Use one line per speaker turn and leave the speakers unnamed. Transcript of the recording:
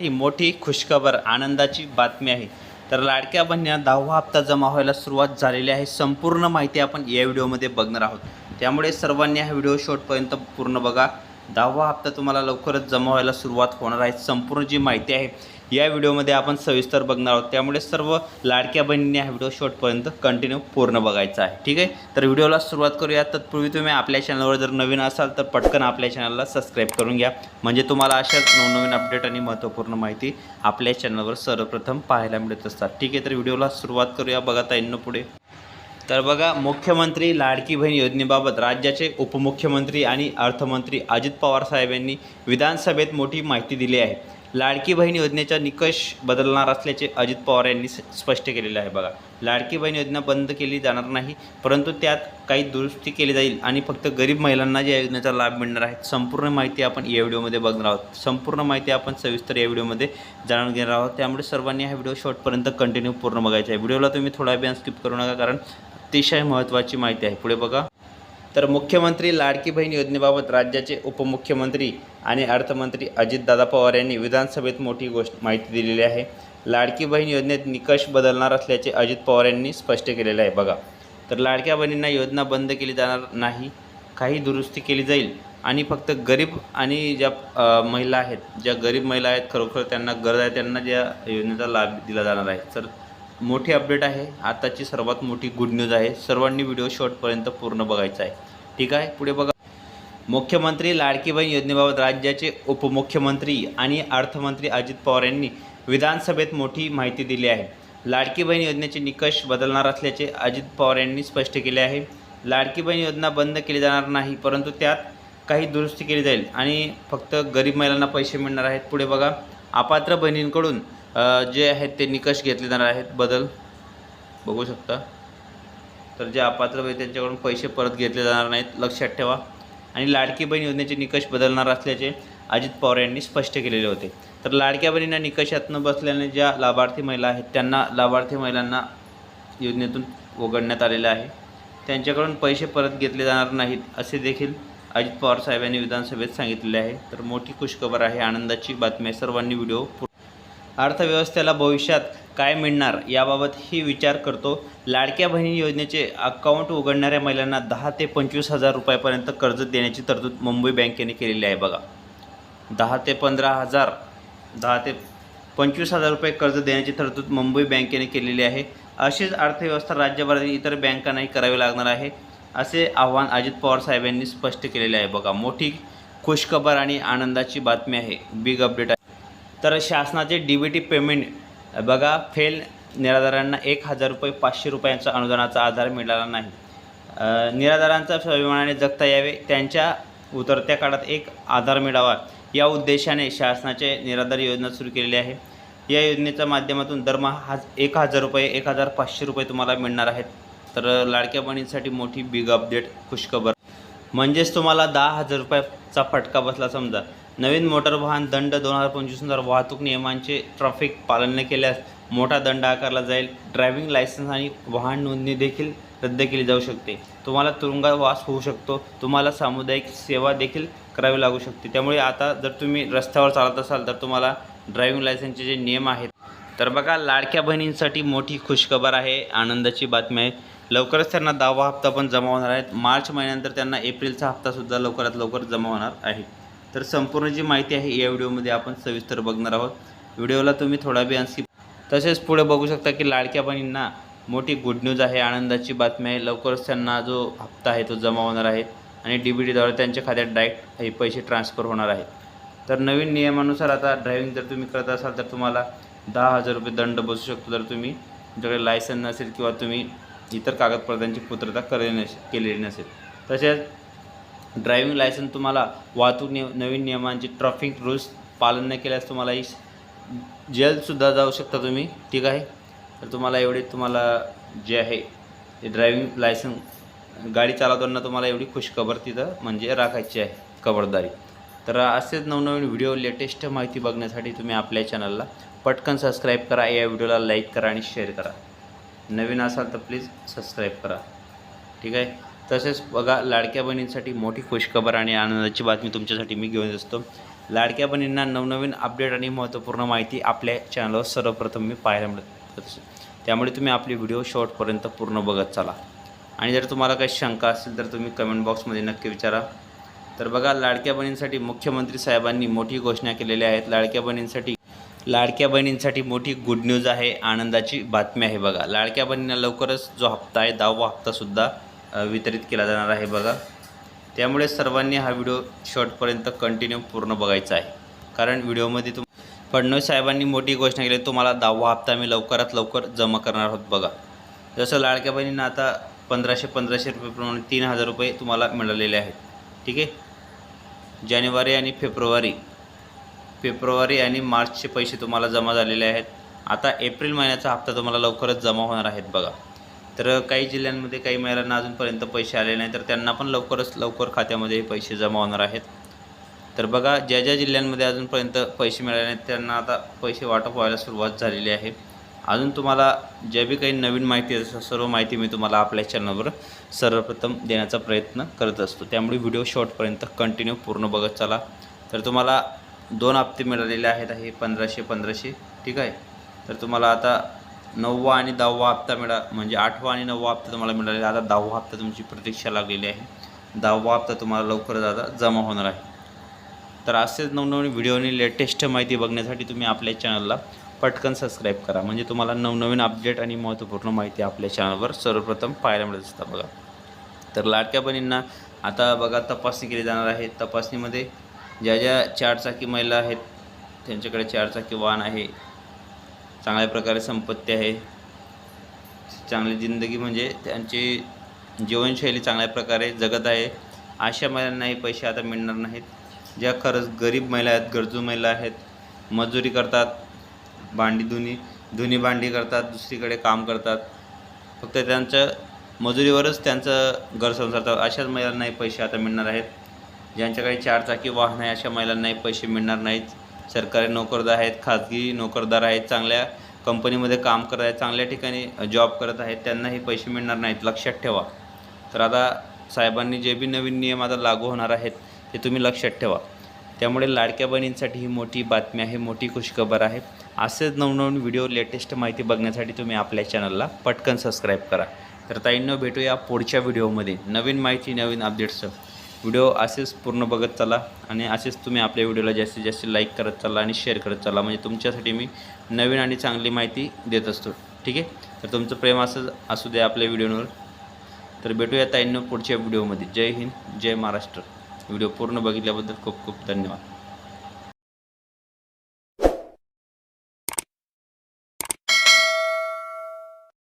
ही मोठी खुशखबर आनंदाची बातमी आहे. तर लाडक्या बहिण्या दहावा हप्ता जमा व्हायला सुरुवात झालेली आहे. संपूर्ण माहिती आपण या व्हिडिओमध्ये बघणार आहोत. त्यामुळे सर्वांनी हा व्हिडिओ शेवटपर्यंत पूर्ण बघा. दहावा हप्ता तुम्हाला लवकरच जमा व्हायला सुरुवात होणार आहे. संपूर्ण जी माहिती आहे या व्हिडिओमध्ये आपण सविस्तर बघणार आहोत. त्यामुळे सर्व लाडक्या बहिणींनी हा व्हिडिओ शॉर्टपर्यंत कंटिन्यू पूर्ण बघायचा आहे. ठीक आहे? तर व्हिडिओला सुरुवात करूया. तत्पूर्वी तुम्ही आपल्या चॅनलवर जर नवीन असाल तर पटकन आपल्या चॅनलला सबस्क्राईब करून घ्या. म्हणजे तुम्हाला अशाच नवनवीन अपडेट आणि महत्त्वपूर्ण माहिती आपल्या चॅनलवर सर्वप्रथम पाहायला मिळत असतात. ठीक आहे? तर व्हिडिओला सुरुवात करूया. बघा ताईंना पुढे. तर बघा मुख्यमंत्री लाडकी बहीण योजनेबाबत राज्याचे उपमुख्यमंत्री आणि अर्थमंत्री अजित पवार साहेब यांनी विधानसभेत मोठी माहिती दिली आहे. लाडकी बहीण योजनेचा निकष बदलणार असल्याचे अजित पवार यांनी स्पष्ट केलेले आहे बघा. लाडकी बहीण योजना बंद केली जाणार नाही परंतु त्यात काही दुरुस्ती केली जाईल आणि फक्त गरीब महिलांना या योजनेचा लाभ मिळणार आहे संपूर्ण माहिती आपण या व्हिडिओमध्ये बघणार आहोत. संपूर्ण माहिती आपण सविस्तर या व्हिडिओमध्ये जाणून घेणार आहोत. त्यामुळे सर्वांनी हा व्हिडिओ शॉर्टपर्यंत कंटिन्यू पूर्ण बघायचा आहे. व्हिडिओला तुम्ही थोडा वेळ स्किप करू नका कारण अतिशय महत्त्वाची माहिती आहे. पुढे बघा. तर मुख्यमंत्री लाडकी बहीण योजनेबाबत राज्याचे उपमुख्यमंत्री आणि अर्थमंत्री अजितदादा पवार यांनी विधानसभेत मोठी गोष्ट माहिती दिलेली आहे. लाडकी बहीण योजनेत निकष बदलणार असल्याचे अजित पवार यांनी स्पष्ट केलेले आहे. बघा. तर लाडक्या बहिणींना योजना बंद केली जाणार नाही. काही दुरुस्ती केली जाईल. आणि फक्त गरीब आणि ज्या महिला आहेत ज्या गरीब महिला आहेत खरोखर त्यांना गरज आहे त्यांना ज्या योजनेचा लाभ दिला जाणार आहे. तर मोठी अपडेट आहे. आताची सर्वात मोठी गुड न्यूज आहे. सर्वांनी व्हिडिओ शॉर्टपर्यंत पूर्ण बघायचा आहे. ठीक आहे? पुढे बघा. मुख्यमंत्री लाडकी बहीण योजनेबाबत राज्याचे उपमुख्यमंत्री आणि अर्थमंत्री अजित पवार यांनी विधानसभेत मोठी माहिती दिली आहे. लाडकी बहीण योजनेचे निकष बदलणार असल्याचे अजित पवार यांनी स्पष्ट केले आहे. लाडकी बहीण योजना बंद केली जाणार नाही परंतु त्यात काही दुरुस्ती केली जाईल आणि फक्त गरीब महिलांना पैसे मिळणार आहेत. पुढे बघा. अपात्र बहिणींकडून जे आहेत ते निकष घेतले जाणार आहेत बदल. बघू शकता. तर जे अपात्र आहेत त्यांच्याकडून पैसे परत घेतले जाणार नाहीत लक्षात ठेवा. आणि लाडकी बहीण योजनेचे निकष बदलणार असल्याचे अजित पवार यांनी स्पष्ट केलेले होते. तर लाडक्या बहिणींना निकषातनं बसल्याने ज्या लाभार्थी महिला आहेत त्यांना लाभार्थी महिलांना योजनेतून वगळण्यात आलेलं आहे. त्यांच्याकडून पैसे परत घेतले जाणार नाहीत असे देखील अजित पवार साहेबांनी विधानसभेत सांगितलेले आहे. तर मोठी खुशखबर आहे. आनंदाची बातमी आहे. सर्वांनी व्हिडिओ अर्थव्यवस्थेला भविष्यात काय मिळणार याबाबत ही विचार करतो. लाडक्या बहिणी योजनेचे अकाउंट उघडणाऱ्या महिलांना दहा ते पंचवीस हजार रुपयापर्यंत कर्ज देण्याची तरतूद मुंबई बँकेने केलेली आहे. बघा. दहा ते पंधरा हजार दहा ते पंचवीस हजार रुपये कर्ज देण्याची तरतूद मुंबई बँकेने केलेली आहे. अशीच अर्थव्यवस्था राज्यभरातील इतर बँकांनाही करावी लागणार आहे असे आव्हान अजित पवार साहेब यांनी स्पष्ट केलेले आहे. बघा मोठी खुशखबर आणि आनंदाची बातमी आहे. बिग अपडेट आहे. तर शासनाचे डी बी टी पेमेंट बघा फेल निराधारांना एक हजार रुपये पाचशे रुपयांचा अनुदानाचा आधार मिळाला नाही. निराधारांचा स्वाभिमानाने जगता यावे त्यांच्या उतरत्या काळात एक आधार मिळावा या उद्देशाने शासनाचे निराधार योजना सुरू केलेली आहे. या योजनेच्या माध्यमातून दरमहा हाज एक हजार रुपये एक हजार पाचशे रुपये तुम्हाला मिळणार आहेत. तर लाडक्या बहिणींसाठी मोठी बिग अपडेट खुशखबर म्हणजेच तुम्हाला दहा हजार रुपयाचा फटका बसला समजा. नवीन मोटर वाहन दंड दोन हजार पंचवीसनुसार वाहतूक नियमांचे ट्रॅफिक पालन न केल्यास मोठा दंड आकारला जाईल. ड्रायव्हिंग लायसन्स आणि वाहन नोंदणी देखील रद्द केली जाऊ शकते. तुम्हाला तुरुंगवास होऊ शकतो. तुम्हाला सामुदायिक सेवा देखील करावी लागू शकते. त्यामुळे आता जर तुम्ही रस्त्यावर चालत असाल तर तुम्हाला ड्रायव्हिंग लायसन्सचे जे नियम आहेत तर बघा लाडक्या बहिणींसाठी मोठी खुशखबर आहे. आनंदाची बातमी आहे. लवकरच त्यांना दहावा हप्ता पण जमा होणार आहेत मार्च महिन्यानंतर त्यांना एप्रिलचा हप्तासुद्धा लवकरात लवकर जमा होणार आहे. तर संपूर्ण जी माहिती आहे या व्हिडिओमध्ये आपण सविस्तर बघणार आहोत. व्हिडिओला तुम्ही थोडा वेळ स्किप तसेच पुढे बघू शकता की लाडक्या बहिणींना मोठी गुड न्यूज आहे. आनंदाची बातमी आहे. लवकरच त्यांना जो हप्ता आहे तो जमा होणार आहे आणि डी बी टीद्वारे त्यांच्या खात्यात डायरेक्ट हे पैसे ट्रान्सफर होणार आहेत तर नवीन नियमानुसार आता ड्रायव्हिंग जर तुम्ही करत असाल तर तुम्हाला दहा हजार रुपये दंड बसू शकतो. जर तुम्ही तुमच्याकडे लायसन नसेल किंवा तुम्ही इतर कागदपत्रांची पूर्तता करे नसे केलेली नसेल. तसेच ड्रायव्हिंग लायसन तुम्हाला वाहतूक निय नवीन नियमांचे ट्रॅफिक रूल्स पालन न केल्यास तुम्हाला ही जेलसुद्धा जाऊ शकता तुम्ही ठीक आहे? तर तुम्हाला एवढे तुम्हाला जे आहे ते ड्रायव्हिंग लायसन गाडी चालवताना तुम्हाला एवढी खुशखबर तिथं म्हणजे राखायची आहे खबरदारी. तर असेच नवनवीन व्हिडिओ लेटेस्ट माहिती बघण्यासाठी तुम्ही आपल्या चॅनलला पटकन सबस्क्राईब करा या व्हिडिओला लाईक करा आणि शेअर करा. नवीन असाल तर प्लीज सबस्क्राईब करा ठीक आहे? तसेच बघा लाडक्या बहिणींसाठी मोठी खुशखबर आणि आनंदाची बातमी तुमच्यासाठी मी घेऊन असतो. लाडक्या बहिणींना नवनवीन अपडेट आणि महत्त्वपूर्ण माहिती आपल्या चॅनलवर सर्वप्रथम मी पाहायला मिळत त्यामुळे तुम्ही आपली व्हिडिओ शॉर्टपर्यंत पूर्ण बघत चला. आणि जर तुम्हाला काही शंका असेल तर तुम्ही कमेंट बॉक्समध्ये नक्की विचारा. तर बघा लाडक्या बहिणींसाठी मुख्यमंत्री साहेबांनी मोठी घोषणा केलेल्या आहेत लाडक्या बहिणींसाठी लाडक्या बहिणींसाठी मोठी गुड न्यूज आहे आनंदाची बातमी आहे बघा. लाडक्या बहिणींना लवकरच जो हप्ता आहे दहावा हप्तासुद्धा वितरित केला जाणार आहे बघा. त्यामुळे सर्वांनी हा व्हिडिओ शॉर्टपर्यंत कंटिन्यू पूर्ण बघायचा आहे. कारण व्हिडिओमध्ये तुम फडणवीस साहेबांनी मोठी घोषणा केली तुम्हाला दहावा हप्ता मी लवकरात लवकर जमा करणार आहोत बघा. जसं लाडक्या बहिणींना आता पंधराशे पंधराशे रुपयेप्रमाणे तीन हजार रुपये तुम्हाला मिळालेले आहेत. ठीक आहे? जानेवारी आणि फेब्रुवारी फेब्रुवारी आणि मार्चचे पैसे तुम्हाला जमा झालेले आहेत. आता एप्रिल महिन्याचा हप्ता तुम्हाला लवकरच जमा होणार आहेत बघा. तर काही जिल्ह्यांमध्ये काही महिलांना अजूनपर्यंत पैसे आले नाही तर त्यांना पण लवकरच लवकर खात्यामध्ये पैसे जमा होणार आहेत. तर बघा ज्या ज्या जिल्ह्यांमध्ये अजूनपर्यंत पैसे मिळाले नाहीत त्यांना आता पैसे वाटप व्हायला सुरुवात झालेली आहे. अजून तुम्हाला ज्या बी काही नवीन माहिती असं सर्व माहिती मी तुम्हाला आपल्या चॅनलवर सर्वप्रथम देण्याचा प्रयत्न करत असतो. त्यामुळे व्हिडिओ शॉर्टपर्यंत कंटिन्यू पूर्ण बघत चला. तर तुम्हाला दोन हप्ते मिळालेले आहेत हे पंधराशे पंधराशे ठीक आहे? तर तुम्हाला आता नववा आणि दहावा हप्ता मिळा म्हणजे आठवा आणि नववा हप्ता तुम्हाला मिळालेला आता दहावा हप्ता तुमची प्रतीक्षा लागलेली आहे. दहावा हप्ता तुम्हाला लवकरच आता जमा होणार आहे. तर असेच नवनवीन व्हिडिओ आणि लेटेस्ट माहिती बघण्यासाठी तुम्ही आपल्या चॅनलला पटकन सबस्क्राईब करा. म्हणजे तुम्हाला नवनवीन अपडेट आणि महत्त्वपूर्ण माहिती आपल्या चॅनलवर सर्वप्रथम पाहायला मिळत असतं बघा. तर लाडक्या बहिणींना आता बघा तपासणी केली जाणार आहे. तपासणीमध्ये ज्या ज्या चारचाकी महिला आहेत त्यांच्याकडे चारचाकी वाहन आहे चांगल्या प्रकारे संपत्ती आहे. चांगली जिंदगी म्हणजे त्यांची जीवनशैली चांगल्या प्रकारे जगत आहे. अशा महिलांनाही पैसे आता मिळणार नाहीत. ज्या खरंच गरीब महिला आहेत गरजू महिला आहेत मजुरी करतात भांडी धुनी धुनी भांडी करतात दुसरीकडे काम करतात. फक्त त्यांचं मजुरीवरच त्यांचं घर संसारतात अशाच महिलांनाही पैसे आता मिळणार आहेत. ज्यांच्याकडे चारचाकी वाहन आहे अशा महिलांनाही पैसे मिळणार नाहीत. सरकारी नोकरदार आहेत खाजगी नोकरदार आहेत चांगल्या कंपनीमध्ये काम करत आहेत चांगल्या ठिकाणी जॉब करत आहेत त्यांनाही पैसे मिळणार नाहीत. लक्षात ठेवा. तर आता साहेबांनी जे बी नवीन नियम आता लागू होणार आहेत ते तुम्ही लक्षात ठेवा. त्यामुळे लाडक्या बहिणींसाठी ही मोठी बातमी आहे मोठी खुशखबर आहे. असेच नवनवीन व्हिडिओ लेटेस्ट माहिती बघण्यासाठी तुम्ही आपल्या चॅनलला पटकन सबस्क्राईब करा. तर ताईंनो भेटूया पुढच्या व्हिडिओमध्ये. नवीन माहिती नवीन अपडेट्सचं व्हिडिओ असेच पूर्ण बघत चला आणि असेच तुम्ही आपल्या व्हिडिओला जास्तीत जास्त लाईक करत चला आणि शेअर करत चला. म्हणजे तुमच्यासाठी मी नवीन आणि चांगली माहिती देत असतो. ठीक आहे? तर तुमचं प्रेम असंच असू द्या आपल्या व्हिडिओवर. तर भेटूया ताईंनो पुढच्या व्हिडिओमध्ये. जय हिंद जय महाराष्ट्र. व्हिडिओ पूर्ण बघितल्याबद्दल खूप खूप धन्यवाद.